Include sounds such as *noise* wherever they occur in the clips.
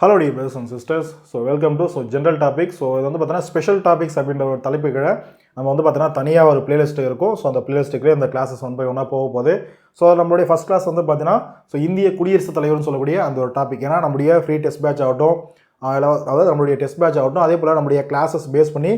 Hello the brothers and sisters so welcome to so general topic so இது வந்து பார்த்தீங்கன்னா special topics அப்படின்ற ஒரு தலைப்பு கீழே நம்ம வந்து பார்த்தீங்கன்னா தனியாக ஒரு பிளேலிஸ்ட் இருக்கும். ஸோ அந்த பிளேலிஸ்ட்டுக்குள்ளே அந்த கிளாஸஸ் ஒன் பை ஒன்றா போக போகுது. ஸோ நம்மளுடைய ஃபஸ்ட் கிளாஸ் வந்து பார்த்தீங்கன்னா ஸோ இந்திய குடியரசுத் தலைவர்னு சொல்லக்கூடிய அந்த ஒரு டாபிக் ஏன்னா நம்முடைய ஃப்ரீ டெஸ்ட் பேட்ச் ஆகட்டும் அதாவது நம்மளுடைய டெஸ்ட் பேட்ச் ஆகட்டும் அதே போல் நம்முடைய கிளாஸஸ் பேஸ் பண்ணி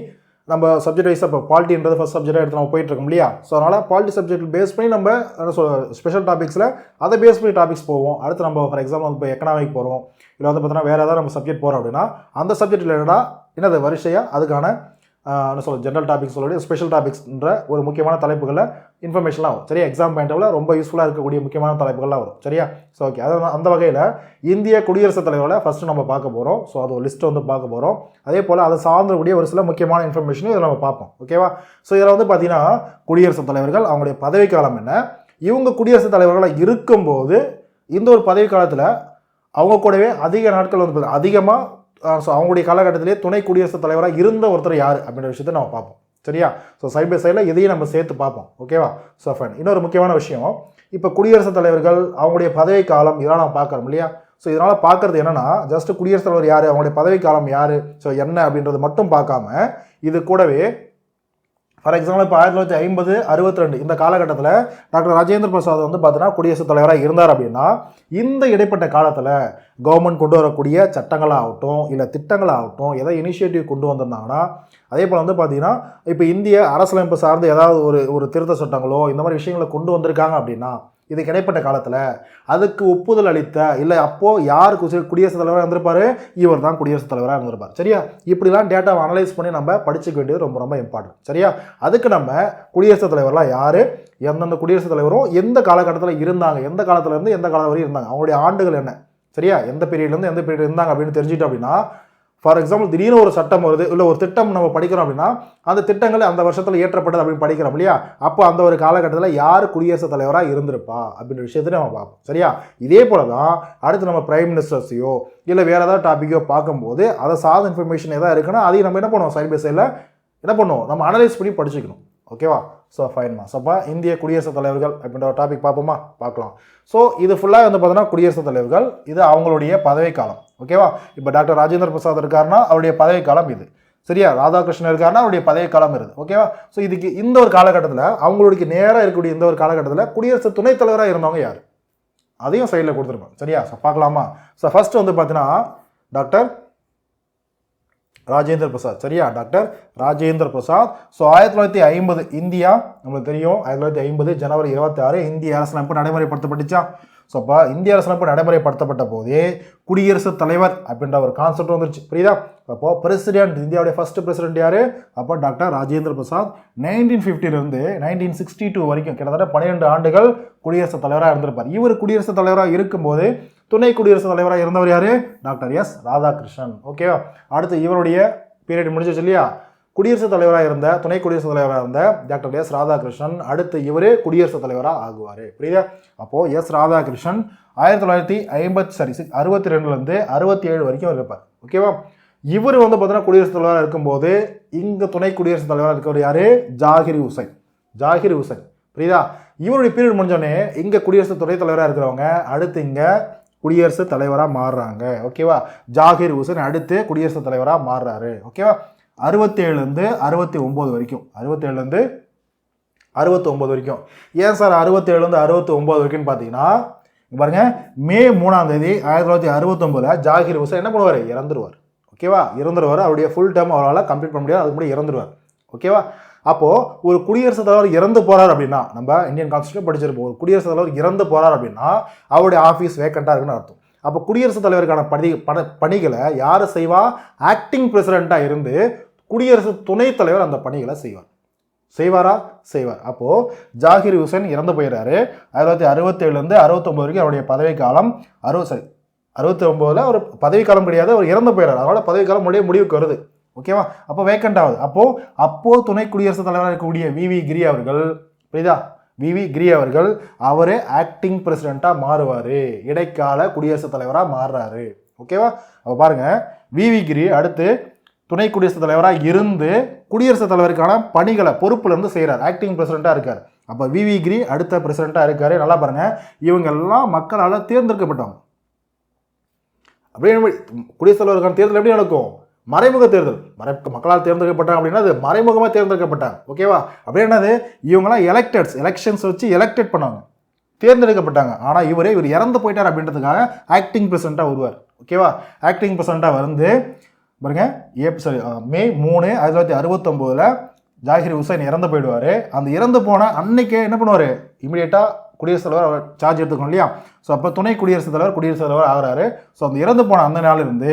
நம்ம சப்ஜெக்ட் வைஸாக இப்போ பாலிட்டின்றது ஃபஸ்ட் சப்ஜெக்டாக எடுத்து நம்ம போயிட்டு இருக்கோம் இல்லையா? ஸோ அதனால் பாலிட்டி சப்ஜெக்ட் பேஸ் பண்ணி நம்ம என்ன சொல் ஸ்பெஷல் டாபிக்ஸில் அதை பேஸ் பண்ணி டாபிக்ஸ் போவோம். அடுத்து நம்ம ஃபார் எக்ஸாம்பிள் வந்து இப்போ எக்கனாமிக் போகிறோம் இல்லை வந்து பார்த்தீங்கன்னா வேறு ஏதாவது நம்ம சப்ஜெக்ட் போகிறோம் அப்படின்னா அந்த சப்ஜெக்ட் ரிலேட்டடாக என்னது வரிசையாக அதுக்கான என்ன சொல்ல ஜென்ரல் டாபிக்ஸ் சொல்லக்கூடிய ஸ்பெஷல் டாபிக்ஸ்ன்ற ஒரு முக்கியமான தலைப்புகளில் இன்ஃபர்மேஷன்லாம் வரும். சரியா? எக்ஸாம் பாயிண்டில் ரொம்ப யூஸ்ஃபுல்லாக இருக்கக்கூடிய முக்கியமான தலைப்புகள்லாம் வரும். சரியா? ஸோ ஓகே அதை அந்த வகையில் இந்திய குடியரசுத் தலைவரை ஃபஸ்ட்டு நம்ம பார்க்க போகிறோம் ஸோ அது ஒரு லிஸ்ட்டை வந்து பார்க்க போகிறோம் அதே போல் அதை சார்ந்தக்கூடிய ஒரு சில முக்கியமான இன்ஃபர்மேஷனும் இதில் நம்ம பார்ப்போம். ஓகேவா ஸோ இதில் வந்து பார்த்தீங்கன்னா குடியரசுத் தலைவர்கள் அவங்களுடைய பதவிக்காலம் என்ன? இவங்க குடியரசுத் தலைவர்களாக இருக்கும்போது இந்த ஒரு பதவி காலத்தில் அவங்க கூடவே அதிக நாட்கள் வந்து அதிகமாக ஸோ அவங்களுடைய காலகட்டத்திலே துணை குடியரசுத் தலைவராக இருந்த ஒருத்தர் யார் அப்படின்ற விஷயத்தை நம்ம பார்ப்போம். சரியா? ஸோ சைட் பை சைடில் இதையும் நம்ம சேர்த்து பார்ப்போம். ஓகேவா ஸோ ஃபைன் இன்னொரு முக்கியமான விஷயம். இப்போ குடியரசுத் தலைவர்கள் அவங்களுடைய பதவி காலம் இதெல்லாம் நம்ம பார்க்குறோம் இல்லையா? ஸோ இதனால் பார்க்குறது என்னென்னா ஜஸ்ட் குடியரசுத் தலைவர் யார்? அவங்களுடைய பதவி காலம் யார்? ஸோ என்ன அப்படின்றது மட்டும் பார்க்காம இது கூடவே ஃபார் எக்ஸாம்பிள் இப்போ ஆயிரத்தி தொள்ளாயிரத்தி ஐம்பது அறுபத்தி ரெண்டு இந்த காலகட்டத்தில் டாக்டர் ராஜேந்திர பிரசாத் வந்து பார்த்தீங்கன்னா குடியரசுத் தலைவராக இருந்தார் அப்படின்னா இந்த இடைப்பட்ட காலத்தில் கவர்மெண்ட் கொண்டு வரக்கூடிய சட்டங்களாகட்டும் இல்லை திட்டங்களாகட்டும் எதை இனிஷியேட்டிவ் கொண்டு வந்திருந்தாங்கன்னா அதே போல் வந்து பார்த்தீங்கன்னா இப்போ இந்திய அரசியலமைப்பு சார்ந்து ஏதாவது ஒரு ஒரு திருத்த சட்டங்களோ இந்த மாதிரி விஷயங்களை கொண்டு வந்திருக்காங்க அப்படின்னா இதுக்கு இடைப்பட்ட காலத்தில் அதுக்கு ஒப்புதல் அளித்த இல்லை அப்போது யார் குடியரசுத் தலைவராக இருந்திருப்பார்? இவர் தான் குடியரசுத் தலைவராக இருந்திருப்பார். சரியா? இப்படிலாம் டேட்டாவை அனலைஸ் பண்ணி நம்ம படிச்சுக்க வேண்டியது ரொம்ப ரொம்ப இம்பார்ட்டன்ட் சரியா? அதுக்கு நம்ம குடியரசுத் தலைவர்லாம் யார்? எந்தெந்த குடியரசுத் தலைவரும் எந்த காலகட்டத்தில் இருந்தாங்க? எந்த காலத்துலேருந்து எந்த காலம் வரையும் இருந்தாங்க? அவங்களுடைய ஆண்டுகள் என்ன? சரியா? எந்த பீரியட்லேருந்து எந்த பீரியட் இருந்தாங்க அப்படின்னு தெரிஞ்சுட்டோம் அப்படின்னா ஃபார் எக்ஸாம்பிள் திடீர்னு ஒரு சட்டம் வருது இல்லை ஒரு திட்டம் நம்ம படிக்கிறோம் அப்படின்னா அந்த திட்டங்கள் அந்த வருஷத்தில் ஏற்றப்பட்டது அப்படின்னு படிக்கிறோம் இல்லையா? அப்போ அந்த ஒரு காலகட்டத்தில் யார் குடியரசுத் தலைவராக இருந்திருப்பா அப்படின்ற விஷயத்தை நம்ம பார்ப்போம். சரியா? இதே போல தான் அடுத்து நம்ம பிரைம் மினிஸ்டர்ஸையோ இல்லை வேறு ஏதாவது டாப்பிக்கோ பார்க்கும்போது அதை சார்ந்த இன்ஃபர்மேஷன் எதாவது இருக்குன்னா அதையும் நம்ம என்ன பண்ணுவோம்? சைட் பை சைடில் என்ன பண்ணுவோம்? நம்ம அனலைஸ் பண்ணி படிச்சுக்கணும். ஓகேவா ஸோ ஃபைன்மா ஸோ அப்போ இந்திய குடியரசுத் தலைவர்கள் அப்படின்ற ஒரு டாபிக் பார்ப்போமா? பார்க்கலாம். ஸோ இது ஃபுல்லாக வந்து பார்த்தோன்னா குடியரசுத் தலைவர்கள் இது அவங்களுடைய பதவி காலம் ஓகேவா இப்போ டாக்டர் ராஜேந்திர பிரசாத் இருக்காருன்னா அவருடைய பதவி காலம் இது. சரியா? ராதாகிருஷ்ணன் இருக்காருன்னா அவருடைய பதவிக்காலம் இருக்குது ஓகேவா ஸோ இதுக்கு இந்த ஒரு காலகட்டத்தில் அவங்களுடைய நேராக இருக்கக்கூடிய இந்த ஒரு காலகட்டத்தில் குடியரசு துணைத் தலைவராக இருந்தவங்க யார்? அதையும் சைடில் கொடுத்துருப்பாங்க. சரியா? ஸோ பார்க்கலாமா? ஸோ ஃபஸ்ட்டு வந்து பார்த்தீங்கன்னா டாக்டர் ராஜேந்திர பிரசாத். சரியா டாக்டர்? ராஜேந்திர பிரசாத். ஸோ ஆயிரத்தி தொள்ளாயிரத்தி ஐம்பது இந்தியா நம்மளுக்கு தெரியும் ஆயிரத்தி தொள்ளாயிரத்தி ஐம்பது ஜனவரி இருபத்தி ஆறு இந்திய அரசமைப்பு நடைமுறைப்படுத்தப்பட்டுச்சா? ஸோ அப்போ இந்திய அரசமைப்பு நடைமுறைப்படுத்தப்பட்ட போதே குடியரசுத் தலைவர் அப்படின்ற ஒரு கான்செப்ட் வந்துருச்சு. புரியுதா? அப்போ பிரசிடென்ட் இந்தியாவுடைய ஃபர்ஸ்ட் பிரசிடென்ட் யார்? அப்போ டாக்டர் ராஜேந்திர பிரசாத். நைன்டீன் ஃபிஃப்டிலிருந்து நைன்டீன் சிக்ஸ்டி டூ வரைக்கும் கிட்டத்தட்ட பன்னிரெண்டு ஆண்டுகள் குடியரசுத் தலைவராக இருந்திருப்பார். இவர் குடியரசுத் தலைவராக இருக்கும்போது துணை குடியரசுத் தலைவராக இருந்தவர் யாரு? Doctor S. ராதாகிருஷ்ணன். ஓகேவா அடுத்து இவருடைய பீரியட் முடிஞ்சிச்சு இல்லையா? குடியரசுத் தலைவராக இருந்த துணை குடியரசுத் தலைவராக இருந்த டாக்டர் எஸ். ராதாகிருஷ்ணன் அடுத்து இவரே குடியரசுத் தலைவராக ஆகுவார். புரியுதா? அப்போது எஸ். ராதாகிருஷ்ணன் ஆயிரத்தி தொள்ளாயிரத்தி ஐம்பத்தி சாரி அறுபத்தி ரெண்டுலேருந்து அறுபத்தி ஏழு வரைக்கும் இருப்பார். ஓகேவா இவர் வந்து பார்த்தீங்கன்னா குடியரசுத் தலைவராக இருக்கும்போது இங்கே துணை குடியரசுத் தலைவராக இருக்கவர் யார்? ஜாகிர் ஹுசைன் ஜாகிர் ஹுசைன் புரியுதா? இவருடைய பீரியட் முடிஞ்சோடனே இங்கே குடியரசு துணைத் தலைவராக இருக்கிறவங்க அடுத்து இங்கே குடியரசுத் தலைவராக மாறுறாங்க. ஓகேவா ஜாகிர் ஹுசைன் அடுத்து குடியரசுத் தலைவராக மாறுறாரு. ஓகேவா அறுபத்தேழுலேருந்து அறுபத்தி ஒம்பது வரைக்கும். அறுபத்தேழுலேருந்து அறுபத்தி ஒம்பது வரைக்கும். ஏன் சார் அறுபத்தேழுலேருந்து அறுபத்தி ஒம்பது வரைக்கும்னு பார்த்தீங்கன்னா பாருங்கள் பாருங்க மே மூணாம் தேதி ஆயிரத்தி தொள்ளாயிரத்தி அறுபத்தொம்பதில் ஜாகிர் ஹுசைன் என்ன பண்ணுவார்? இறந்துருவார். ஓகேவா இறந்துருவார். அவருடைய ஃபுல் டைம் அவரால் கம்ப்ளீட் பண்ண முடியாது. அதுக்கு முன்னாடி இறந்துருவார். ஓகேவா அப்போது ஒரு குடியரசுத் தலைவர் இறந்து போகிறார் அப்படின்னா நம்ம இந்தியன் கான்ஸ்டியூஷன் படிச்சிருப்போம். ஒரு குடியரசுத் தலைவர் இறந்து போகிறார் அப்படின்னா அவருடைய ஆஃபீஸ் வேக்கண்ட்டாக இருக்குன்னு அர்த்தம். அப்போ குடியரசுத் தலைவருக்கான பணி பண பணிகளை யார் செய்வா? ஆக்டிங் பிரசிடெண்ட்டாக இருந்து குடியரசு துணைத் தலைவர் அந்த பணிகளை செய்வார். செய்வாரா? செய்வார். அப்போது ஜாகிர் ஹுசைன் இறந்து போயிடுறாரு ஆயிரத்தி தொள்ளாயிரத்தி அறுபத்தேழுலேருந்து அறுபத்தொம்பது வரைக்கும் அவருடைய பதவி காலம் அறுபது சரி அறுபத்தி ஒம்போதில் ஒரு பதவிக்காலம் கிடையாது அவர் இறந்து போயிடுறாரு அதனால் பதவிக்காலம் முடிய முடிவுக்கு வருது. ஓகேவா அப்போ வேக்கண்ட் ஆகுது. அப்போது அப்போது துணை குடியரசுத் தலைவராக இருக்கக்கூடிய விவி கிரி அவர்கள் புரியுதா? விவி கிரி அவர்கள் அவர் ஆக்டிங் பிரசிடெண்ட்டாக மாறுவார். இடைக்கால குடியரசுத் தலைவராக மாறுறாரு. ஓகேவா அப்போ பாருங்கள் வி கிரி அடுத்து துணை குடியரசுத் தலைவராக இருந்து குடியரசுத் தலைவருக்கான பணிகளை பொறுப்புலேருந்து செய்கிறார் ஆக்டிங் பிரசிடெண்ட்டாக இருக்கார். அப்போ வி விவி கிரி அடுத்த பிரசிடெண்ட்டாக இருக்காரு. நல்லா பாருங்கள் இவங்கெல்லாம் மக்களால் தேர்ந்தெடுக்கப்பட்டவங்க. அப்படியே குடியரசுத் தலைவருக்கான தேர்தல் எப்படி நடக்கும்? மறைமுக தேர்தல். மறை மக்களால் தேர்ந்தெடுக்கப்பட்டாங்க அப்படின்னா அது மறைமுகமாக தேர்ந்தெடுக்கப்பட்டாங்க. ஓகேவா அப்படியே என்னது? இவங்கெல்லாம் எலெக்டட்ஸ் எலெக்ஷன்ஸ் வச்சு எலெக்டட் பண்ணாங்க. தேர்ந்தெடுக்கப்பட்டாங்க. ஆனால் இவரே இவர் இறந்து போயிட்டார் அப்படின்றதுக்காக ஆக்டிங் பிரசிடண்ட்டாக வருவார். ஓகேவா ஆக்டிங் பிரசிடண்ட்டாக வந்து பாருங்க ஏப் சாரி மே மூணு ஆயிரத்தி தொள்ளாயிரத்தி அறுபத்தொம்போதில் ஜாகிர் ஹுசைன் இறந்து போயிடுவார். அந்த இறந்து போன அன்னைக்கே என்ன பண்ணுவார்? இமீடியட்டாக குடியரசுத் தலைவர் அவர் சார்ஜ் எடுத்துக்கணும் இல்லையா? ஸோ அப்போ துணை குடியரசுத் தலைவர் குடியரசுத் தலைவர் ஆகிறாரு. ஸோ அந்த இறந்து போன அந்த நாளிலிருந்து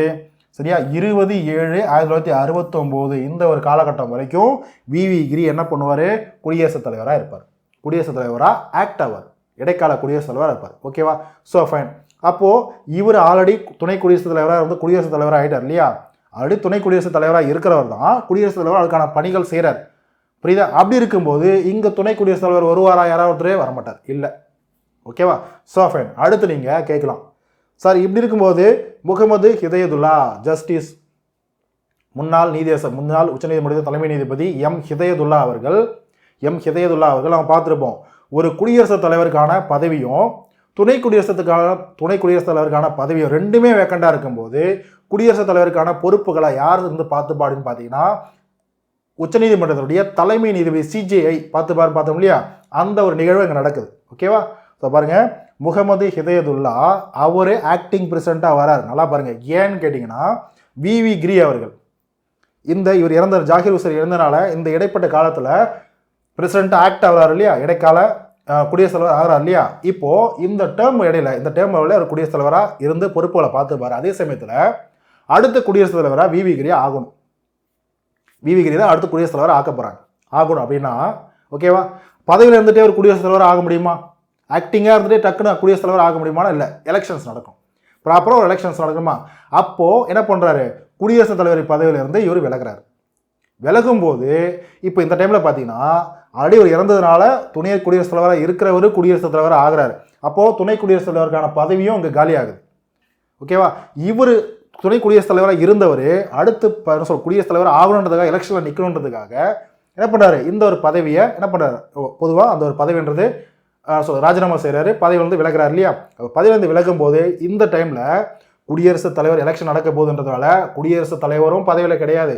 சரியா? இருபது ஏழு ஆயிரத்தி தொள்ளாயிரத்தி அறுபத்தொம்போது இந்த ஒரு காலகட்டம் வரைக்கும் விவி கிரி என்ன பண்ணுவார்? குடியரசுத் தலைவராக இருப்பார். குடியரசுத் தலைவராக ஆக்ட் ஆவார். இடைக்கால குடியரசுத் தலைவராக இருப்பார். ஓகேவா ஸோ ஃபைன் அப்போது இவர் ஆல்ரெடி துணை குடியரசுத் தலைவராக இருந்து குடியரசுத் தலைவராக ஆகிட்டார் இல்லையா? ஆல்ரெடி துணை குடியரசுத் தலைவராக இருக்கிறவர் தான் குடியரசுத் தலைவர் அதுக்கான பணிகள் செய்கிறார் புரியுதா? அப்படி இருக்கும்போது இங்கே துணை குடியரசுத் தலைவர் வருவாரா? யாராவது ஒருத்தரே வரமாட்டார். இல்லை. ஓகேவா ஸோ ஃபைன் அடுத்து நீங்கள் கேட்கலாம். சார் இப்படி இருக்கும்போது முகமது ஹிதயதுல்லா ஜஸ்டிஸ் முன்னாள் நீதியரசர் முன்னாள் உச்சநீதிமன்ற தலைமை நீதிபதி எம். ஹிதயதுல்லா அவர்கள் எம். ஹிதயதுல்லா அவர்கள் நம்ம பார்த்துருப்போம். ஒரு குடியரசுத் தலைவருக்கான பதவியும் துணை குடியரசுக்கான துணை குடியரசுத் தலைவருக்கான பதவியும் ரெண்டுமே வேக்கண்டாக இருக்கும்போது குடியரசுத் தலைவருக்கான பொறுப்புகளை யார் இருந்து பார்த்துப்பாடுன்னு பார்த்தீங்கன்னா உச்சநீதிமன்றத்தினுடைய தலைமை நீதிபதி சிஜேஐ பார்த்து பாரு பார்த்தோம் இல்லையா? அந்த ஒரு நிகழ்வு இங்கே நடக்குது. ஓகேவா ஸோ பாருங்கள் முகமது ஹிதயதுல்லா அவர் ஆக்டிங் பிரசிடண்ட்டாக வராரு. நல்லா பாருங்கள் ஏன்னு கேட்டிங்கன்னா விவி கிரி அவர்கள். இந்த இவர் இறந்த ஜாகிர் உசர் இறந்தனால இந்த இடைப்பட்ட காலத்தில் பிரசிடண்ட்டாக ஆக்ட் ஆகிறார் இல்லையா? இடைக்கால குடியரசுத் தலைவர் ஆகிறார் இல்லையா? இப்போது இந்த டேர்ம் இடையில இந்த டேர்ம் அவர் குடியரசுத் தலைவராக இருந்து பொறுப்புகளை பார்த்துப்பாரு. அதே சமயத்தில் அடுத்த குடியரசுத் தலைவராக விவி கிரியா ஆகணும். விவி கிரி தான் அடுத்த குடியரசுத் தலைவராக ஆக்க போகிறாங்க ஆகணும் அப்படின்னா ஓகேவா பதவியில் இருந்துட்டே ஒரு குடியரசுத் தலைவராக ஆக முடியுமா? ஆக்டிங்காக இருந்துட்டு டக்குன்னு குடியரசுத் தலைவர் ஆக முடியுமானா இல்லை. எலெக்ஷன்ஸ் நடக்கும். ப்ராப்பராக ஒரு எலெக்ஷன்ஸ் நடக்குமா? அப்போது என்ன பண்ணுறாரு குடியரசுத் தலைவர் பதவியிலிருந்து இவர் விலகுறாரு. விலகும்போது இப்போ இந்த டைமில் பார்த்தீங்கன்னா ஆல்ரெடி இவர் இறந்ததுனால துணை குடியரசுத் தலைவராக இருக்கிறவர் குடியரசுத் தலைவராக ஆகிறார். அப்போது துணை குடியரசுத் தலைவருக்கான பதவியும் இங்கே காலியாகுது. ஓகேவா இவர் துணை குடியரசுத் தலைவராக இருந்தவர் அடுத்து சொல் குடியரசுத் தலைவர் ஆகணுன்றதுக்காக எலெக்ஷனில் நிற்கணுன்றதுக்காக என்ன பண்ணுறாரு இந்த ஒரு பதவியை என்ன பண்ணுறாரு பொதுவாக அந்த ஒரு பதவின்றது ஸோ ராஜினாமா செய்கிறாரு பதவியிலிருந்து வந்து இல்லையா? பதவியிலிருந்து விலகும் போது இந்த டைமில் குடியரசுத் தலைவர் எலெக்ஷன் நடக்க போகுதுன்றதுனால குடியரசுத் தலைவரும் பதவியில் கிடையாது.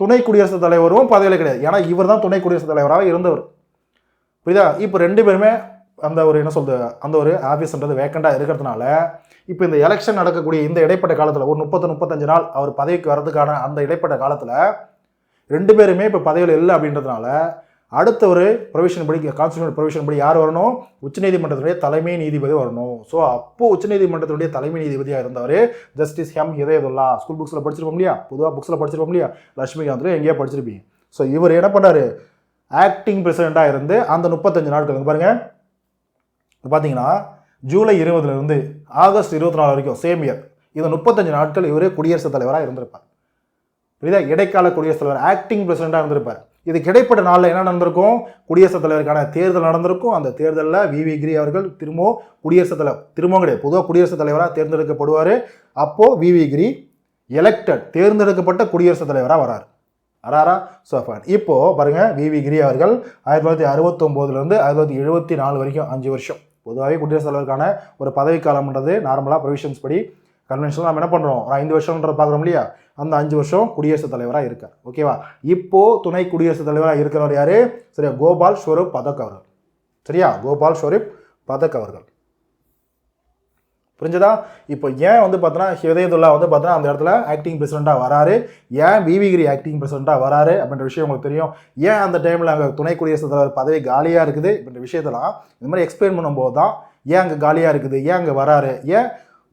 துணை குடியரசுத் தலைவரும் பதவியில் கிடையாது. ஏன்னா இவர் தான் துணை குடியரசுத் தலைவராக இருந்தவர். புரியுதா? இப்போ ரெண்டு பேருமே அந்த ஒரு என்ன சொல்றது அந்த ஒரு ஆஃபீஸ்ன்றது வேக்கண்டாக இருக்கிறதுனால இப்போ இந்த எலெக்ஷன் நடக்கக்கூடிய இந்த இடைப்பட்ட காலத்தில் ஒரு முப்பத்து முப்பத்தஞ்சு நாள் அவர் பதவிக்கு வர்றதுக்கான அந்த இடைப்பட்ட காலத்தில் ரெண்டு பேருமே இப்போ பதவியில் இல்லை அப்படின்றதுனால அடுத்த ஒரு ப்ரொவிஷன் படி கான்ஸ்டியூஷன் ப்ரொவிஷன் படி யார் வரணும்? உச்சநீதிமன்றத்துடைய தலைமை நீதிபதி வரணும். ஸோ அப்போ உச்சநீதிமன்றத்துடைய தலைமை நீதிபதியாக இருந்தவர் ஜஸ்டிஸ் எம் ஹிதயதுல்லா. ஸ்கூல் புக்ஸில் படிச்சிருப்போம் இல்லையா? பொதுவாக புக்ஸில் படிச்சிருப்போம் இல்லையா? லட்சுமிகாந்தில் எங்கேயோ படிச்சிருப்பீங்க. ஸோ இவர் என்ன பண்ணார்? ஆக்டிங் பிரசிடெண்ட்டாக இருந்து அந்த முப்பத்தஞ்சு நாட்கள் பாருங்கள் பாருங்க. பார்த்தீங்கன்னா ஜூலை இருபதுலேருந்து ஆகஸ்ட் இருபத்தி நாலு வரைக்கும் சேம் இயர் இந்த முப்பத்தஞ்சு நாட்கள் இவர் குடியரசுத் தலைவராக இருந்திருப்பார். புரியுதா? இடைக்கால குடியரசுத் தலைவர் ஆக்டிங் பிரசிடெண்ட்டாக இருந்திருப்பார். இதுக்கு இடைப்பட்ட நாளில் என்ன நடந்திருக்கும்? குடியரசுத் தலைவருக்கான தேர்தல் நடந்திருக்கும். அந்த தேர்தலில் விவி கிரி அவர்கள் திரும்பவும் குடியரசுத் தலைவர் திரும்பவும் கிடையாது. பொதுவாக குடியரசுத் தலைவராக தேர்ந்தெடுக்கப்படுவார். அப்போது விவி கிரி எலெக்டட் தேர்ந்தெடுக்கப்பட்ட குடியரசுத் தலைவராக வராரு. அராரா சோஃபான் இப்போது பாருங்கள் விவி கிரி அவர்கள் ஆயிரத்தி தொள்ளாயிரத்தி அறுபத்தொம்போதுலேருந்து ஆயிரத்தி தொள்ளாயிரத்தி எழுபத்தி நாலு வரைக்கும் அஞ்சு வருஷம். பொதுவாகவே குடியரசுத் தலைவருக்கான ஒரு பதவிக்காலம்ன்றது நார்மலாக ப்ரொவிஷன்ஸ் படி கன்வென்ஷனில் நம்ம என்ன பண்ணுறோம் ஒரு ஐந்து வருஷம்ன்ற பார்க்குறோம் இல்லையா? அந்த அஞ்சு வருஷம் குடியரசுத் தலைவராக இருக்கார் ஓகேவா இப்போது துணை குடியரசுத் தலைவராக இருக்கிறவர் யார்? சரியா? கோபால் ஸ்வரூப் பதக் அவர்கள் சரியா? கோபால் ஸ்வரூப் பதக் அவர்கள் புரிஞ்சதா? இப்போ ஏன் வந்து பார்த்தோன்னா ஹிதயதுல்லா வந்து பார்த்தோன்னா அந்த இடத்துல ஆக்டிங் பிரசிடெண்ட்டாக வராரு. ஏன் விவிகிரி ஆக்டிங் பிரசிடெண்ட்டாக வராரு அப்படின்ற விஷயம் உங்களுக்கு தெரியும். ஏன் அந்த டைமில் அங்கே துணை குடியரசுத் தலைவர் பதவி காலியாக இருக்குது அப்படின்ற விஷயத்தெல்லாம் இந்த மாதிரி எக்ஸ்பிளைன் பண்ணும்போது தான் ஏன் அங்கே காலியாக இருக்குது? ஏன் அங்கே வராரு? ஏன்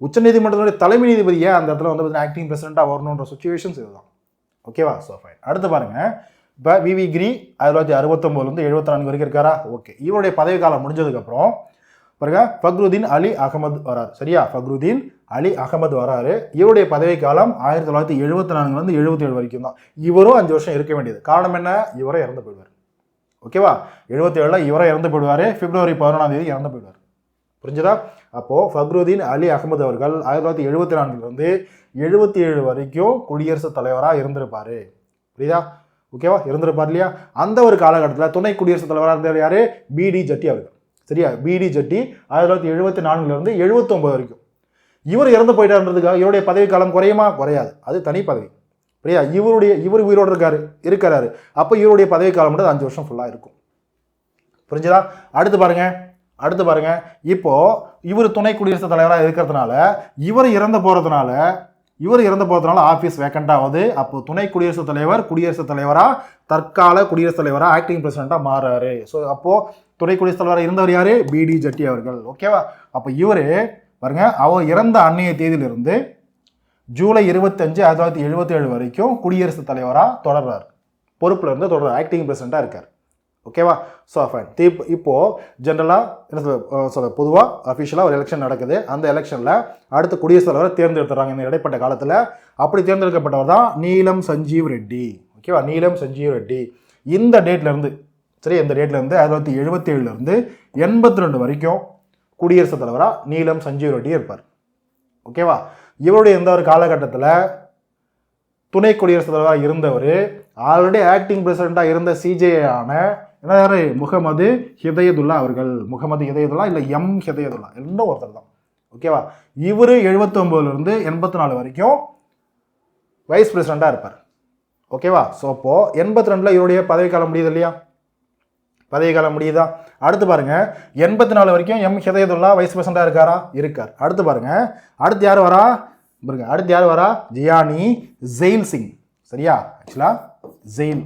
உச்சநீதிமன்றத்தினுடைய தலைமை நீதிபதி ஏன் அந்த இடத்துல வந்து பார்த்தீங்கன்னா ஆக்டிங் பிரசிடென்ட்டாக வரணுன்ற சுச்சுவேஷன்ஸ் இதுதான். ஓகேவா ஸோ ஃபைன் அடுத்து பாருங்கள் இப்போ விவி கிரி ஆயிரத்தி தொள்ளாயிரத்தி அறுபத்தொம்போதுலேருந்து எழுபத்தி நான்கு வரைக்கும் இருக்காரா? ஓகே இவருடைய பதவி காலம் முடிஞ்சதுக்கப்புறம் பாருங்க ஃபக்ருதீன் அலி அகமது வராரு. சரியா? ஃபக்ருதீன் அலி அகமது வராரு. இவருடைய பதவி காலம் ஆயிரத்தி தொள்ளாயிரத்தி எழுபத்தி நான்குலேருந்து எழுபத்தி ஏழு வரைக்கும் தான். இவரும் அஞ்சு வருஷம் இருக்க வேண்டியது. காரணம் என்ன? இவரும் இறந்து போயிடுவார். ஓகேவா எழுபத்தி ஏழில் இவரும் இறந்து போயிடுவார். பிப்ரவரி பதினொன்றாம் தேதி இறந்து போயிடுவார். புரிஞ்சுதா? அப்போது ஃபக்ருதீன் அலி அகமது அவர்கள் ஆயிரத்தி தொள்ளாயிரத்தி எழுபத்தி நான்குலேருந்து எழுபத்தி ஏழு வரைக்கும் குடியரசுத் தலைவராக இருந்திருப்பார். புரியுதா? ஓகேவா? இருந்திருப்பார் இல்லையா? அந்த ஒரு காலகட்டத்தில் துணை குடியரசுத் தலைவராக இருந்தார் யார்? பிடி ஜட்டி அவர்கள். சரியா? பிடி ஜட்டி ஆயிரத்தி தொள்ளாயிரத்தி எழுபத்தி நான்குலேருந்து எழுபத்தொம்பது வரைக்கும். இவர் இறந்து போயிட்டாருன்றதுக்காக இவருடைய பதவி காலம் குறையுமா? குறையாது. அது தனி பதவி. புரியா இவருடைய இவர் உயிரோடு இருக்காரு இருக்கிறாரு. அப்போ இவருடைய பதவி மட்டும் அஞ்சு வருஷம் ஃபுல்லாக இருக்கும். புரிஞ்சுதா? அடுத்து பாருங்கள் அடுத்து பாருங்க. இப்போ இவர் துணை குடியரசுத் தலைவராக இருக்கிறதுனால இவர் இறந்து போகிறதுனால இவர் இறந்து போகிறதுனால ஆஃபீஸ் வேக்கண்ட் ஆகுது. அப்போ துணை குடியரசுத் தலைவர் குடியரசுத் தலைவராக தற்கால குடியரசுத் தலைவராக ஆக்டிங் பிரசிடெண்ட்டாக மாறாரு ஸோ அப்போது துணை குடியரசுத் தலைவராக இருந்தவர் யார்? பிடி ஜெட்டி அவர்கள். ஓகேவா அப்போ இவர் பாருங்க அவர் இறந்த அன்னைய தேதியிலிருந்து ஜூலை இருபத்தஞ்சு ஆயிரத்தி தொள்ளாயிரத்தி எழுபத்தி ஏழு வரைக்கும் குடியரசுத் தலைவராக தொடர்றார். பொறுப்பில் இருந்து தொடர் ஆக்டிங் பிரசிடெண்ட்டாக இருக்கார். ஓகேவா ஸோ ஃபைன் தீப் இப்போது ஜென்ரலாக என்ன சொல்ல சொல்ல பொதுவாக அஃபிஷியலாக ஒரு எலெக்ஷன் நடக்குது. அந்த எலெக்ஷனில் அடுத்த குடியரசுத் தலைவரை தேர்ந்தெடுத்துறாங்க. இந்த இடைப்பட்ட காலத்தில் அப்படி தேர்ந்தெடுக்கப்பட்டவர் தான் நீலம் சஞ்சீவ் ரெட்டி. ஓகேவா நீலம் சஞ்சீவ் ரெட்டி. இந்த டேட்லேருந்து சரி இந்த டேட்லேருந்து ஆயிரத்தி தொள்ளாயிரத்தி எழுபத்தி ஏழுலேருந்து எண்பத்தி ரெண்டு வரைக்கும் குடியரசுத் தலைவராக நீலம் சஞ்சீவ் ரெட்டி இருப்பார். ஓகேவா இவருடைய எந்த ஒரு காலகட்டத்தில் துணை குடியரசுத் தலைவராக இருந்தவர் ஆல்ரெடி ஆக்டிங் பிரசிடெண்ட்டாக இருந்த சிஜே என்ன யாரு? முகமது ஹிதயதுல்லா அவர்கள். முகமது ஹிதயதுல்லா இல்லை எம் ஹிதயதுல்லா. ரெண்டும் ஒருத்தர் தான். ஓகேவா இவர் எழுபத்தொம்போதுலேருந்து எண்பத்தி நாலு வரைக்கும் வைஸ் பிரசிடெண்ட்டாக இருப்பார். ஓகேவா ஸோ அப்போது எண்பத்தி ரெண்டில் இவருடைய பதவிக்காலம் முடியுது இல்லையா? பதவிக்காலம் முடியுதா? அடுத்து பாருங்க. எண்பத்தி நாலு வரைக்கும் எம் ஹிதயதுல்லா வைஸ் பிரசிடண்டாக இருக்காரா? இருக்கார். அடுத்து பாருங்க. அடுத்து யார் வரா? பாருங்க. அடுத்து யார் வரா? ஜியானி ஜெயில் சிங். சரியா? ஆக்சுவலாக ஜெயில்.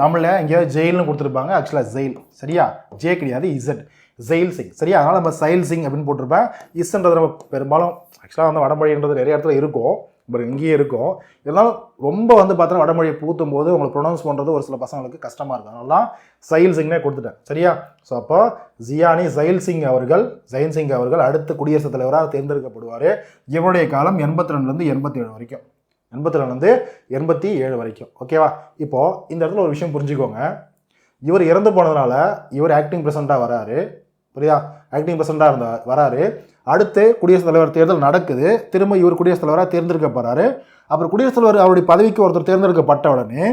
தமிழில் எங்கேயாவது ஜெயில்னு கொடுத்துருப்பாங்க. ஆக்சுவலாக ஜெயில். சரியா? ஜே கிடையாது இசட் ஜெயில் சிங் சரியா? அதனால் நம்ம சைல் சிங் அப்படின்னு போட்டிருப்பேன். இஸ்ன்றது நம்ம பெரும்பாலும் ஆக்சுவலாக வந்து வடமொழின்றது நிறைய இடத்துல இருக்கும். பட் இங்கேயே இருக்கும். இருந்தாலும் ரொம்ப வந்து பார்த்தோன்னா வடமொழியை பூத்தும் போது உங்களுக்கு ப்ரொனவுன்ஸ் பண்ணுறது ஒரு சில பசங்களுக்கு கஷ்டமாக இருக்கும். அதனால தான் சைல் சிங்னே கொடுத்துட்டேன். சரியா? ஸோ அப்போ ஜியானி ஜெயில் சிங் அவர்கள் ஜெயின் சிங் அவர்கள் அடுத்த குடியரசுத் தலைவராக தேர்ந்தெடுக்கப்படுவார். இவருடைய காலம் எண்பத்தி ரெண்டுலேருந்து எண்பத்தி ஏழு வரைக்கும். எண்பத்தி ரெண்டுலேருந்து எண்பத்தி ஏழு வரைக்கும். ஓகேவா? இப்போது இந்த இடத்துல ஒரு விஷயம் புரிஞ்சுக்கோங்க. இவர் இறந்து போனதுனால இவர் ஆக்டிங் பிரசிடண்டாக வராரு. புரியுதா? ஆக்டிங் பிரசிடண்டாக இருந்தா வராரு. அடுத்து குடியரசுத் தலைவர் தேர்தல் நடக்குது. திரும்ப இவர் குடியரசுத் தலைவராக தேர்ந்தெடுக்கப்படுறாரு அப்புறம் குடியரசுத் தலைவர் அவருடைய பதவிக்கு ஒருத்தர் தேர்ந்தெடுக்கப்பட்ட உடனே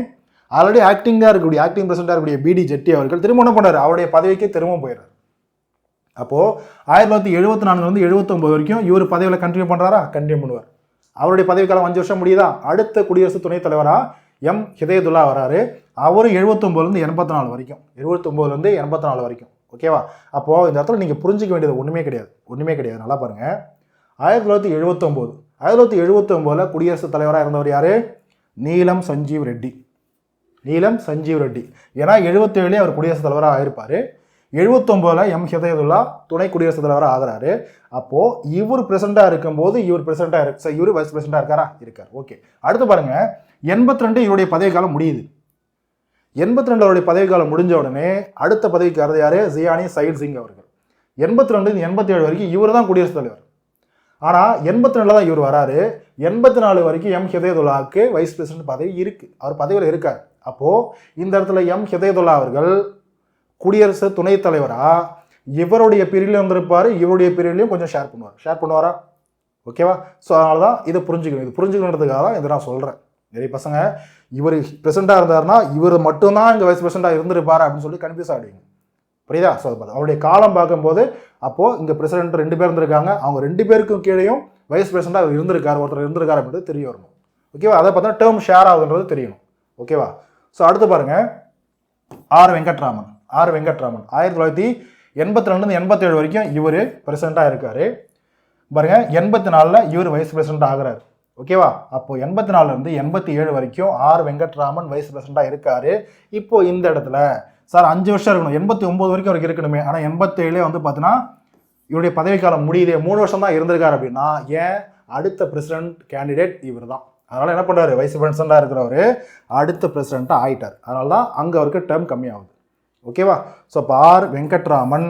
ஆல்ரெடி ஆக்டிங்காக இருக்கக்கூடிய ஆக்டிங் பிரசிடண்டாக இருக்கக்கூடிய பிடி ஜெட்டி அவர்கள் திரும்ப என்ன பண்ணாரு அவருடைய பதவிக்கே திரும்ப போயிடுறாரு. அப்போது ஆயிரத்தி தொள்ளாயிரத்தி எழுபத்தி நாலுலேருந்து எழுபத்தொம்பது வரைக்கும் இவர் பதவியில் கண்டினியூ பண்ணுறாரா கண்டினியூ பண்ணுவார். அவருடைய பதவிக்காலம் அஞ்சு வருஷம் முடியுதா? அடுத்த குடியரசு துணைத் தலைவராக எம். ஹிதயதுல்லா வராரு. அவரும் எழுபத்தொம்போதுலேருந்து எண்பத்தி நாலு வரைக்கும். எழுபத்தொம்போதுலேருந்து எண்பத்தி நாலு வரைக்கும் ஓகேவா அப்போது இந்த இடத்துல நீங்கள் புரிஞ்சிக்க வேண்டியது ஒன்றுமே கிடையாது. ஒன்றுமே கிடையாது. நல்லா பாருங்கள் ஆயிரத்தி தொள்ளாயிரத்தி எழுபத்தொம்போது ஆயிரத்தி தொள்ளாயிரத்தி எழுபத்தொம்போதில் குடியரசுத் தலைவராக இருந்தவர் யார்? நீலம் சஞ்சீவ் ரெட்டி. நீலம் சஞ்சீவ் ரெட்டி. ஏன்னா எழுபத்தேழுலேயே அவர் குடியரசுத் தலைவராக ஆயிருப்பார். எழுபத்தொம்போதில் எம் ஹிதயதுல்லா துணை குடியரசுத் தலைவராக ஆகிறாரு. அப்போது இவர் பிரசிடண்டாக இருக்கும்போது இவர் பிரசிடண்டாக இருக்கு இவர் வைஸ் பிரசிடண்டாக இருக்காரா? இருக்கார். ஓகே. அடுத்து பாருங்கள் எண்பத்தி ரெண்டு இவருடைய பதவிக்காலம் முடியுது. எண்பத்தி ரெண்டு அவருடைய பதவிக்காலம் முடிஞ்ச உடனே அடுத்த பதவிக்கு வரது ஜியானி சைல் சிங் அவர்கள். எண்பத்தி ரெண்டு எண்பத்தி ஏழு வரைக்கும் இவர் தான் குடியரசுத் தலைவர். ஆனால் எண்பத்தி ரெண்டில் தான் இவர் வராரு. எண்பத்தி நாலு வரைக்கும் எம் ஹிதயதுல்லாவுக்கு வைஸ் பிரசிடென்ட் பதவி இருக்குது அவர் பதவியில் இருக்கார். அப்போது இந்த இடத்துல எம் ஹிதயதுல்லா அவர்கள் குடியரசு துணைத் தலைவராக இவருடைய பிரிவிலையும் இருந்திருப்பார் இவருடைய பிரிவிலையும் கொஞ்சம் ஷேர் பண்ணுவார். ஷேர் பண்ணுவாரா? ஓகேவா ஸோ அதனால தான் இதை புரிஞ்சுக்கணும். இது புரிஞ்சுக்கணுன்றதுக்காக தான் இதை நான் சொல்கிறேன் நிறைய பசங்க இவர் பிரசிடண்டாக இருந்தாருன்னா இவர் மட்டும்தான் இங்கே வைஸ் பிரசிடண்டாக இருந்திருப்பார் அப்படின்னு சொல்லி கன்ஃபியூஸ் ஆகிடுவீங்க புரியுதா? ஸோ அது அவருடைய காலம் பார்க்கும்போது அப்போது இங்கே பிரசிடென்ட் ரெண்டு பேர் இருந்திருக்காங்க. அவங்க ரெண்டு பேருக்கும் கீழேயும் வைஸ் பிரசிடண்டாக இருந்திருக்கார் ஒருத்தர் இருந்திருக்கார் அப்படின்றது தெரிய வரணும். ஓகேவா அதை பார்த்தா டேர்ம் ஷேர் ஆகுதுன்றது தெரியணும். ஓகேவா ஸோ அடுத்து பாருங்கள் ஆர். வெங்கட்ராமன். ஆர் வெங்கட்ராமன். ஆயிரத்தி தொள்ளாயிரத்தி எண்பத்தி ரெண்டுலேருந்து எண்பத்தேழு வரைக்கும் இவர் பிரசிடண்டாக இருக்கார். பாருங்க எண்பத்தி நாலில் இவர் வைஸ் பிரசிடண்ட் ஆகிறார். ஓகேவா அப்போ எண்பத்தி நாலுலேருந்து எண்பத்தி ஏழு வரைக்கும் ஆர் வெங்கட்ராமன் வைஸ் பிரசிடண்டாக இருக்கார். இப்போ இந்த இடத்துல சார் அஞ்சு வருஷம் இருக்கணும். எண்பத்தி ஒம்பது வரைக்கும் அவருக்கு இருக்கணுமே. ஆனால் எண்பத்தேழு வந்து பார்த்தீங்கன்னா இவருடைய பதவிக்காலம் முடியுது. மூணு வருஷம் தான் இருந்திருக்காரு அப்படின்னா ஏன் அடுத்த பிரசிடென்ட் கேண்டிடேட் இவர் தான் அதனால் என்ன பண்ணுறாரு வைஸ் பிரசிடண்டாக இருக்கிறவர் அடுத்த பிரசிடெண்ட்டாக ஆகிட்டார் அதனால தான் அங்கே அவருக்கு டேர்ம் கம்மியாகுது. ஓகேவா? ஸோ இப்போ ஆர் வெங்கட்ராமன்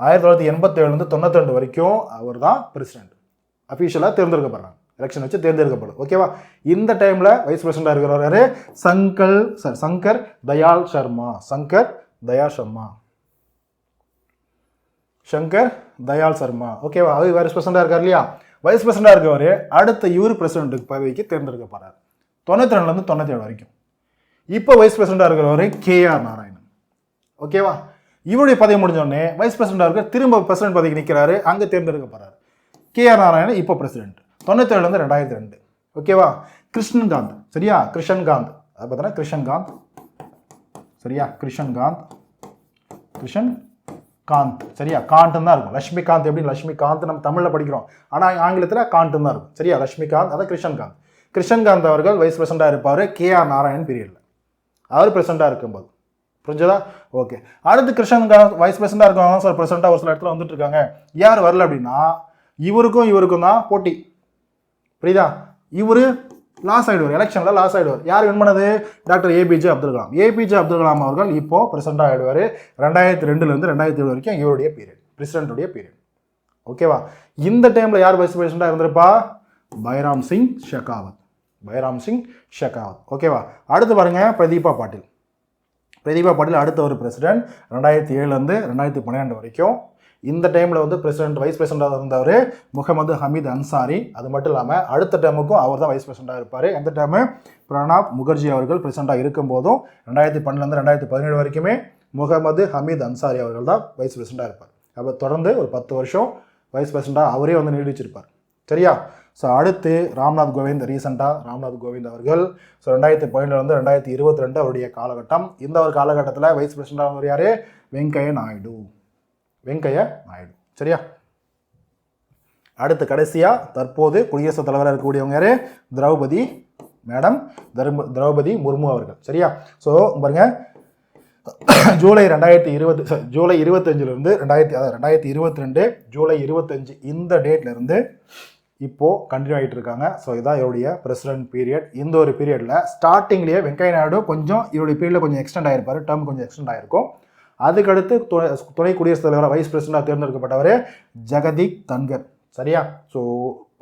ஆயிரத்தி தொள்ளாயிரத்தி எண்பத்தேழுலேருந்து தொண்ணூற்றி ரெண்டு வரைக்கும் அவர் தான் பிரசிடென்ட் அஃபீஷியலாக தேர்ந்தெடுக்கப்படுறாங்க எலெக்ஷன் வச்சு தேர்ந்தெடுக்கப்படும். ஓகேவா? இந்த டைமில் வைஸ் பிரசிடண்டாக இருக்கிறவர் யாரு? சங்கல் சார் சங்கர் தயால் சர்மா. சங்கர் தயாள் சர்மா. சங்கர் தயாள் சர்மா. ஓகேவா? அது வைஸ் பிரசிடண்டாக இருக்கார் இல்லையா? வைஸ் பிரசிடண்டாக இருக்கவர் அடுத்த இவர் பிரசிடென்ட்டுக்கு பதவிக்கு தேர்ந்தெடுக்கப்படுறார் தொண்ணூற்றி ரெண்டுலேருந்து தொண்ணூற்றி ஏழு வரைக்கும். இப்போ வைஸ் பிரசிடண்டாக இருக்கிறவர் கேஆர் நாராயணன். ஓகேவா? இவருடைய பதவி முடிஞ்சோடனே வைஸ் பிரசிடண்டாக இருக்க திரும்ப பிரசிடென்ட் பதவிக்கு நிற்கிறாரு அங்கே தேர்ந்தெடுக்கப்படுறாரு கே ஆர் நாராயணன் இப்போ பிரசிடென்ட் தொண்ணூத்தேழுலேருந்து ரெண்டாயிரத்தி ரெண்டு. ஓகேவா? கிருஷ்ணன்காந்த். சரியா? கிருஷன்காந்த் அது பார்த்தோன்னா கிருஷன்காந்த் சரியா? கிருஷன்காந்த் கிருஷ்ணன் காந்த் சரியா? காண்ட்னு தான் இருக்கும். லட்சுமிகாந்த் எப்படி? லட்சுமிகாந்த் நம்ம தமிழில் படிக்கிறோம். ஆனால் ஆங்கிலத்தில் காண்ட்னு தான் இருக்கும். சரியா? லட்சுமிகாந்த் அதான் கிருஷன்காந்த் கிருஷன்காந்த் அவர்கள் வைஸ் பிரசிடண்டாக இருப்பார் கே ஆர் நாராயணன் பீரியடில் அவர் பிரசிடண்டாக இருக்கும்போது. புரிஞ்சதா? ஓகே அடுத்து கிருஷ்ணன் வைஸ் பிரசிடண்டாக இருக்கவங்க சார் பிரசிடண்டாக ஒரு சில இடத்துல வந்துட்டு இருக்காங்க யார் வரல அப்படின்னா இவருக்கும் இவருக்கும் தான் போட்டி. புரியுதா? இவர் லாஸ் ஆகிடுவார் எலெக்ஷனில் லாஸ் ஆகிடுவார் யார் வின் பண்ணது? Doctor APJ Abdul Kalam. APJ Abdul Kalam அவர்கள் இப்போ பிரசிடண்ட் ஆயிடுவார். ரெண்டாயிரத்தி ரெண்டுலேருந்து ரெண்டாயிரத்தி ஏழு வரைக்கும் இவருடைய பீரியட் பிரசிடண்ட்டுடைய பீரியட் ஓகேவா இந்த டைமில் யார் வைஸ் பிரசிடண்டாக இருந்திருப்பா? பைராம் சிங் ஷெகாவத். பைராம் சிங் ஷெகாவத். ஓகேவா அடுத்து பாருங்கள் பிரதீபா பாட்டில். பிரதீபா பாட்டில் அடுத்த ஒரு பிரசிடென்ட் ரெண்டாயிரத்தி ஏழுலேருந்து ரெண்டாயிரத்தி பன்னிரெண்டு வரைக்கும். இந்த டைமில் வந்து பிரசிடென்ட் வைஸ் பிரசிடண்டாக இருந்தவர் முகமது ஹமீத் அன்சாரி. அது மட்டும் இல்லாமல் அடுத்த டைமுக்கும் அவர் தான் வைஸ் பிரசிடண்டாக இருப்பார். எந்த டைமு பிரணாப் முகர்ஜி அவர்கள் பிரசிடண்டாக இருக்கும்போதும் ரெண்டாயிரத்தி பன்னெண்டுலேருந்து ரெண்டாயிரத்தி பதினேழு வரைக்குமே முகமது ஹமீத் அன்சாரி அவர்கள் தான் வைஸ் பிரசிடண்டாக இருப்பார். அப்போ தொடர்ந்து ஒரு பத்து வருஷம் வைஸ் பிரசிடண்டாக அவரே வந்து நீடிச்சிருப்பார். சரியா? ஸோ அடுத்து ராம்நாத் கோவிந்த் ரீசெண்டாக ராம்நாத் கோவிந்த் அவர்கள் ஸோ ரெண்டாயிரத்தி பதினேழுலேருந்து ரெண்டாயிரத்தி இருபத்தி ரெண்டு அவருடைய காலகட்டம். இந்த ஒரு காலகட்டத்தில் வைஸ் பிரசிடண்டாக யார்? வெங்கைய நாயுடு. வெங்கைய நாயுடு. சரியா? அடுத்து கடைசியாக தற்போது குடியரசுத் தலைவராக இருக்கக்கூடியவங்க யார்? திரௌபதி மேடம் தர்ம திரௌபதி முர்மு அவர்கள். சரியா? ஸோ பாருங்க. ஜூலை ரெண்டாயிரத்தி இருபது ஜூலை இருபத்தஞ்சிலிருந்து ரெண்டாயிரத்தி அதாவது ரெண்டாயிரத்தி இருபத்தி ரெண்டு ஜூலை இருபத்தஞ்சு இந்த டேட்லேருந்து இப்போது கண்டினியூ ஆகிட்டு இருக்காங்க ஸோ இதான் இவருடைய பிரசிடென்ட் பீரியட் இந்த ஒரு பீரியடில் ஸ்டார்டிங்லேயே வெங்கைய நாயுடு கொஞ்சம் இவருடைய பீரியடில் கொஞ்சம் எக்ஸ்டெண்ட் ஆயிருப்பார். டேர்ம் கொஞ்சம் எக்ஸ்டெண்ட் ஆயிருக்கும். அதுக்கடுத்து துணை துணை குடியரசுத் தலைவராக வைஸ் பிரசிடண்டாக தேர்ந்தெடுக்கப்பட்டவர் ஜெகதீப் தன்கர். சரியா? ஸோ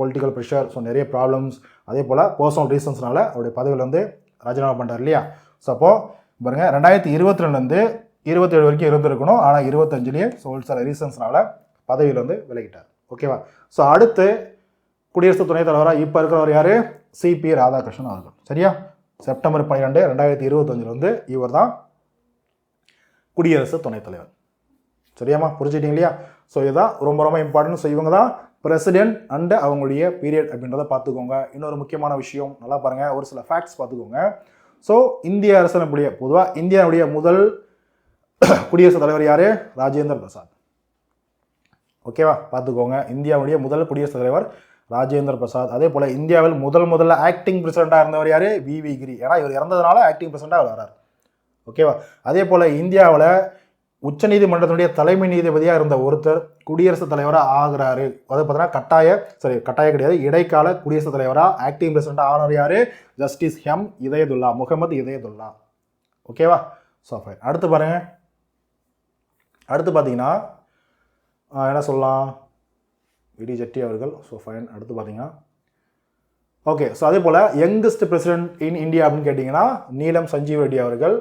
பொலிட்டிக்கல் ப்ரெஷர் ஸோ நிறைய ப்ராப்ளம்ஸ் அதே போல் பர்சனல் ரீசன்ஸ்னால அவருடைய பதவியில் வந்து ராஜினாமா பண்ணுறாரு இல்லையா? ஸோ அப்போது பாருங்கள் ரெண்டாயிரத்தி இருபத்தி ரெண்டுலேருந்து இருபத்தேழு வரைக்கும் இருந்திருக்கணும். ஆனால் இருபத்தஞ்சிலேயே ஸோ சில ரீசன்ஸ்னால பதவியில் வந்து விலகிட்டார். ஓகேவா ஸோ அடுத்து குடியரசு துணைத் தலைவராக இப்போ இருக்கிறவர் யார்? சிபி ராதாகிருஷ்ணன் அவர்கள். சரியா? செப்டம்பர் பன்னிரெண்டு ரெண்டாயிரத்தி இருபத்தஞ்சில் வந்து இவர் தான் குடியரசு துணைத் தலைவர். சரியாம்மா? புரிஞ்சுட்டீங்க இல்லையா ஸோ இதுதான் ரொம்ப ரொம்ப இம்பார்ட்டன்ட் ஸோ இவங்க தான் பிரசிடென்ட் அண்டு அவங்களுடைய பீரியட் அப்படின்றத பார்த்துக்கோங்க. இன்னொரு முக்கியமான விஷயம் நல்லா பாருங்கள் ஒரு சில ஃபேக்ட்ஸ் பார்த்துக்கோங்க. ஸோ இந்திய அரசனுடைய பொதுவாக இந்தியாவுடைய முதல் *coughs* குடியரசுத் தலைவர் யார்? ராஜேந்திர பிரசாத். ஓகேவா பார்த்துக்கோங்க. இந்தியாவுடைய முதல் குடியரசுத் தலைவர் ராஜேந்திர பிரசாத். அதே போல் இந்தியாவில் முதல் முதல்ல ஆக்டிங் பிரசிடெண்ட்டாக இருந்தவர் யார்? வி. வி. கிரி. ஏன்னா இவர் இறந்ததுனால ஆக்டிங் பிரசிடெண்ட்டாக அவர் வரார். ஓகேவா அதே போல் இந்தியாவில் உச்சநீதிமன்றத்தினுடைய தலைமை நீதிபதியாக இருந்த ஒருத்தர் குடியரசுத் தலைவராக ஆகிறாரு. அது பார்த்தீங்கன்னா கட்டாய சரி கட்டாய கிடையாது. இடைக்கால குடியரசுத் தலைவராக ஆக்டிங் பிரசிடென்ட் ஆனவர் யார்? Justice hem Hidayatullah Mohammad Hidayatullah. ஓகேவா ஸோ அடுத்து பாருங்கள் அடுத்து பார்த்தீங்கன்னா என்ன சொல்லலாம்? விடி ஜெட்டி அவர்கள். ஸோ ஃபைன் அடுத்து பார்த்தீங்கன்னா ஓகே ஸோ அதே போல் யங்கஸ்ட் பிரசிடென்ட் இன் இந்தியா அப்படின்னு கேட்டிங்கன்னா நீலம் சஞ்சீவ் ரெட்டி அவர்கள்.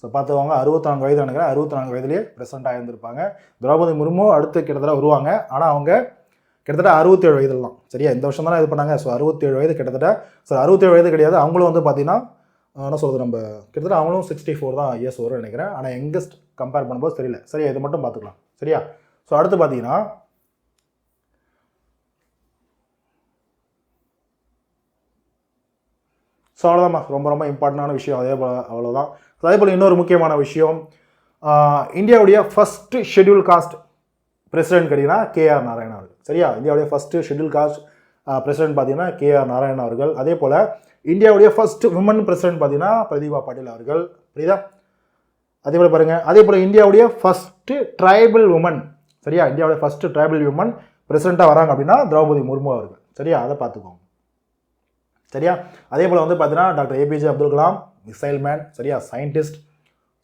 ஸோ பார்த்துவாங்க அறுபத்தி நான்கு வயது நினைக்கிறேன். அறுபத்தி நான்கு வயதுலேயே பிரசிடென்ட்டாக இருந்திருப்பாங்க திரௌபதி முர்மு அடுத்து கிட்டத்தட்ட வருவாங்க. ஆனால் அவங்க கிட்டத்தட்ட அறுபத்தேழு வயதுலாம். சரியா? இந்த வருஷம் தானே இது பண்ணாங்க. ஸோ அறுபத்தேழு வயது கிட்டத்தட்ட ஸோ அறுபத்தேழு வயது கிடையாது. அவங்களும் வந்து பார்த்தீங்கன்னா என்ன சொல்கிறது நம்ம கிட்டத்தட்ட அவங்களும் சிக்ஸ்டி ஃபோர் தான் இயர்ஸ் வரும் நினைக்கிறேன். ஆனால் யங்கஸ்ட் கம்பேர் பண்ணும்போது தெரியல. சரியா? இது மட்டும் பார்த்துக்கலாம். சரியா? ஸோ அடுத்து பார்த்தீங்கன்னா ஸோ அவ்வளோதாம்மா ரொம்ப ரொம்ப இம்பார்ட்டண்டான விஷயம். அதே போல் அவ்வளோதான் அதே போல் இன்னொரு முக்கியமான விஷயம். இந்தியாவுடைய ஃபஸ்ட்டு ஷெட்யூல் காஸ்ட் பிரசிடென்ட் கேட்டிங்கன்னா கேஆர் நாராயணன் அவர்கள். சரியா? இந்தியாவுடைய ஃபஸ்ட்டு ஷெட்யூல் காஸ்ட் பிரசிடென்ட் பார்த்தீங்கன்னா கேஆர் நாராயணன் அவர்கள். அதே போல் இந்தியாவுடைய ஃபஸ்ட்டு விமன் பிரசிடென்ட் பார்த்தீங்கன்னா பிரதீபா பாட்டீல் அவர்கள். புரியுதா? அதே போல் பாருங்கள் அதே போல் இந்தியாவுடைய ஃபஸ்ட்டு ட்ரைபல் உமன் சரியா? இந்தியாவுடைய ஃபஸ்ட்டு ட்ரைபிள் உமன் பிரசிடெண்ட்டாக வராங்க அப்படின்னா திரௌபதி முர்மு அவர்கள். சரியா? அதை பார்த்துக்கோங்க. சரியா? அதே போல் வந்து பார்த்தீங்கன்னா doctor APJ Abdul Kalam missile man சரியா? சயின்டிஸ்ட்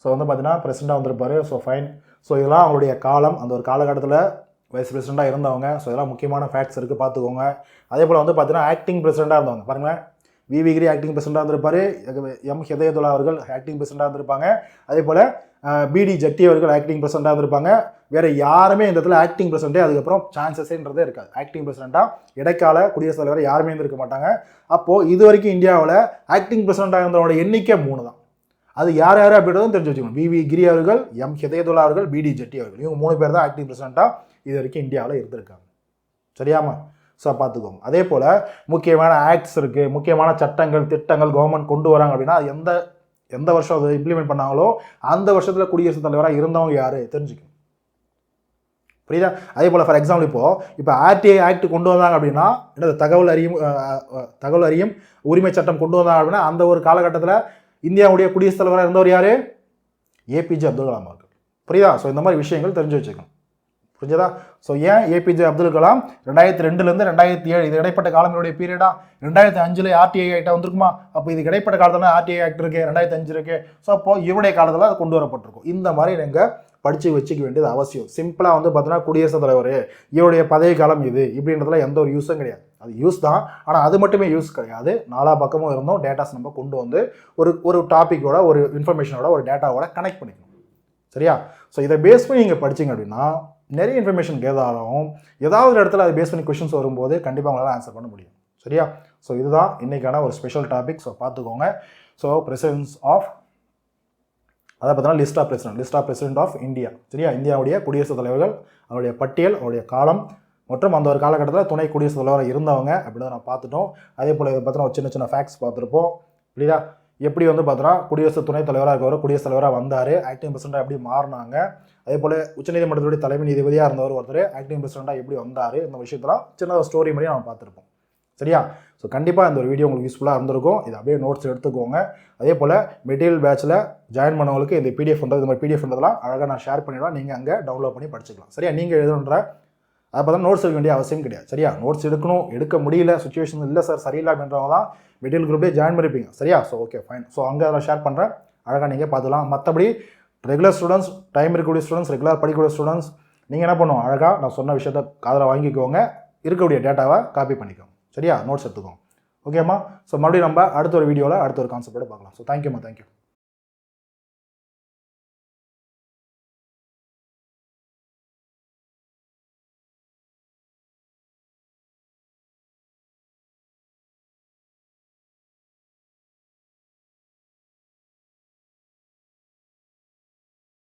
ஸோ வந்து பார்த்தீங்கன்னா பிரசிடண்டாக வந்திருப்பாரு. ஸோ ஃபைன் ஸோ இதெல்லாம் அவங்களுடைய காலம். அந்த ஒரு காலகட்டத்தில் வைஸ் பிரசிடண்டாக இருந்தவங்க. ஸோ இதெல்லாம் முக்கியமான ஃபேக்ட்ஸ் இருக்குது பார்த்துக்கோங்க. அதே போல் வந்து பார்த்தீங்கன்னா ஆக்டிங் பிரசிடெண்ட்டாக இருந்தவங்க. பாருங்களேன். வி கிரி ஆக்டிங் பிரசிடண்டாக இருந்திருப்பாரு. எம் ஹிதயதுல்லா அவர்கள் ஆக்டிங் பிரசிடண்டாக இருந்திருப்பாங்க. அதே போல் பிடி ஜட்டி அவர்கள் ஆக்டிங் பிரசிடண்டாக இருந்திருப்பாங்க. வேறு யாருமே இந்த இடத்துல ஆக்டிங் பிரசிடண்டே அதுக்கப்புறம் சான்சஸ்ன்றதே இருக்காது. ஆக்டிங் பிரசிடண்டாக இடைக்கால குடியரசுத் தலைவர் யாருமே இருந்திருக்க மாட்டாங்க. அப்போது இது வரைக்கும் இந்தியாவில் ஆக்டிங் பிரசிடண்டாக இருந்தவங்களோட எண்ணிக்கை மூணு தான். அது யார் யார் அப்படின்றதும் தெரிஞ்சு வச்சுக்கணும். பிவி கிரி அவர்கள் எம் ஹிதயதுல்லா அவர்கள் பிடி ஜெட்டி அவர்கள். இவங்க மூணு பேர் தான் ஆக்டிங் பிரசிடண்டாக இது வரைக்கும் இந்தியாவில் இருந்திருக்காங்க. சரியாமா ஸோ பார்த்துக்கோங்க. அதே போல் முக்கியமான ஆக்ட்ஸ் இருக்குது முக்கியமான சட்டங்கள் திட்டங்கள் கவர்மெண்ட் கொண்டு வராங்க அப்படின்னா எந்த எந்த வருஷம் அதை இம்ப்ளிமெண்ட் பண்ணாங்களோ அந்த வருஷத்தில் குடியரசுத் தலைவராக இருந்தவங்க யார்? தெரிஞ்சுக்கணும். புரியுதா? அதே போல் ஃபார் எக்ஸாம்பிள் இப்போ இப்போ ஆர்டிஐ ஆக்ட் கொண்டு வந்தாங்க அப்படின்னா என்னது தகவல் அறியும் தகவல் அறியும் உரிமை சட்டம் கொண்டு வந்தாங்க அப்படின்னா அந்த ஒரு காலகட்டத்தில் இந்தியாவுடைய குடியரசுத் தலைவராக இருந்தவர் யார்? ஏபிஜே அப்துல் கலாம் அவர்கள். புரியுதா? ஸோ இந்த மாதிரி விஷயங்கள் தெரிஞ்சு வச்சுக்கணும். புரிஞ்சதா? ஸோ ஏன் ஏபிஜே அப்துல் கலாம் ரெண்டாயிரத்தி ரெண்டுலேருந்து ரெண்டாயிரத்தி ஏழு இது இடைப்பட்ட காலங்களுடைய பீரியடா ரெண்டாயிரத்தி அஞ்சில் ஆர்டிஐ ஆக்டாக வந்திருக்குமா? அப்போ இது இடைப்பட்ட காலத்தில் ஆர்டிஐ ஆக்ட் இருக்கு ரெண்டாயிரத்தி அஞ்சு இருக்கு. ஸோ அப்போ இவருடைய காலத்தில் அது கொண்டு வரப்பட்டிருக்கும். இந்த மாதிரி நீங்கள் படித்து வச்சுக்க வேண்டியது அவசியம். சிம்பிளாக வந்து பார்த்தீங்கன்னா குடியரசுத் தலைவர் இவருடைய பதவி காலம் இது இப்படின்றதுல எந்த ஒரு யூஸும் கிடையாது. அது யூஸ் தான் ஆனால் அது மட்டுமே யூஸ் கிடையாது. நாலா பக்கமும் இருந்தும் டேட்டாஸ் நம்ம கொண்டு வந்து ஒரு ஒரு டாப்பிக்கோட ஒரு இன்ஃபர்மேஷனோட ஒரு டேட்டாவோட கனெக்ட் பண்ணிக்கணும். சரியா? ஸோ இதை பேஸ் பண்ணி நீங்கள் படிச்சிங்க அப்படின்னா நிறைய இன்ஃபர்மேஷன் கேதாலும் ஏதாவது ஒரு இடத்துல அதை பேஸ் பண்ணி கொஷின்ஸ் வரும்போது கண்டிப்பாக உங்களால் ஆன்சர் பண்ண முடியும். சரியா? ஸோ இதுதான் இன்றைக்கான ஒரு ஸ்பெஷல் டாபிக் ஸோ பார்த்துக்கோங்க. ஸோ பிரசிடென்ஸ் ஆஃப் அதை பார்த்தீங்கன்னா list of president list of president of India சரியா? இந்தியாவுடைய குடியரசுத் தலைவர்கள் அவருடைய பட்டியல் அவருடைய காலம் மற்றும் அந்த ஒரு காலகட்டத்தில் துணை குடியரசுத் தலைவராக இருந்தவங்க அப்படின்னு நான் பார்த்துட்டோம். அதே போல் இதை பார்த்தீங்கன்னா ஒரு சின்ன சின்ன ஃபேக்ட்ஸ் பார்த்துருப்போம். புரியுதா? எப்படி வந்து பார்த்தோன்னா குடியரசு துணைத் தலைவராக இருக்கவர் குடியரசுத் தலைவராக வந்தார் ஆக்டிங் பிரசிடண்டாக எப்படி மாறினாங்க அதே போல் உச்சநீதிமன்றத்துடைய தலைமை நீதிபதியாக இருந்தவர் ஒருத்தர் ஆக்டிங் பிரசிடண்டாக எப்படி வந்தார் இந்த விஷயத்தெல்லாம் சின்ன ஒரு ஸ்டோரி மாதிரி நம்ம பார்த்துருப்போம். சரியா? ஸோ கண்டிப்பாக இந்த ஒரு வீடியோ உங்களுக்கு யூஸ்ஃபுல்லாக இருந்திருக்கும். இது அப்படியே நோட்ஸ் எடுத்துக்கோங்க. அதே போல் மெட்டீரியல் பேட்சில் ஜாயின் பண்ணவங்களுக்கு இந்த பிடிஎஃப் பண்ணுறது இந்த மாதிரி பிடிஎஃப்ன்றதெல்லாம் அழகாக நான் ஷேர் பண்ணிவிடுவேன் நீங்கள் அங்கே டவுன்லோட் பண்ணி படிச்சுக்கலாம். சரியா? நீங்கள் எழுதுன்ற அதை பார்த்தா நோட்ஸ் எடுக்க வேண்டிய அவசியம் கிடையாது. சரியா? நோட்ஸ் எடுக்கணும். எடுக்க முடியல. சுச்சுவேஷன் இல்லை சார் சரியில்லை அப்படின்றவங்க தான் மெட்டீரியல் குரூப்லேயே ஜாயின் பண்ணிருப்பீங்க. சரியா? ஸோ ஓகே ஃபைன் ஸோ அங்கே அதில் ஷேர் பண்ணுறேன் அழகாக நீங்கள் பார்த்துக்கலாம். மற்றபடி ரெகுலர் ஸ்டூடெண்ட்ஸ் டைம் இருக்கக்கூடிய ஸ்டூடெண்ட்ஸ் ரெகுலர் படிக்கக்கூடிய ஸ்டூடெண்ட்ஸ் நீங்கள் என்ன பண்ணுவோம் அழகாக நான் சொன்ன விஷயத்த காதில் வாங்கிக்கோங்க. இருக்கக்கூடிய டேட்டாவை காப்பி பண்ணிக்கோங்க. சரியா? நோட்ஸ் எடுத்துக்கோங்க. ஓகேம்மா ஸோ மறுபடியும் நம்ம அடுத்த ஒரு வீடியோவில் அடுத்த ஒரு கான்செப்டோட பார்க்கலாம். ஸோ தேங்க்யூம்மா தேங்க்யூ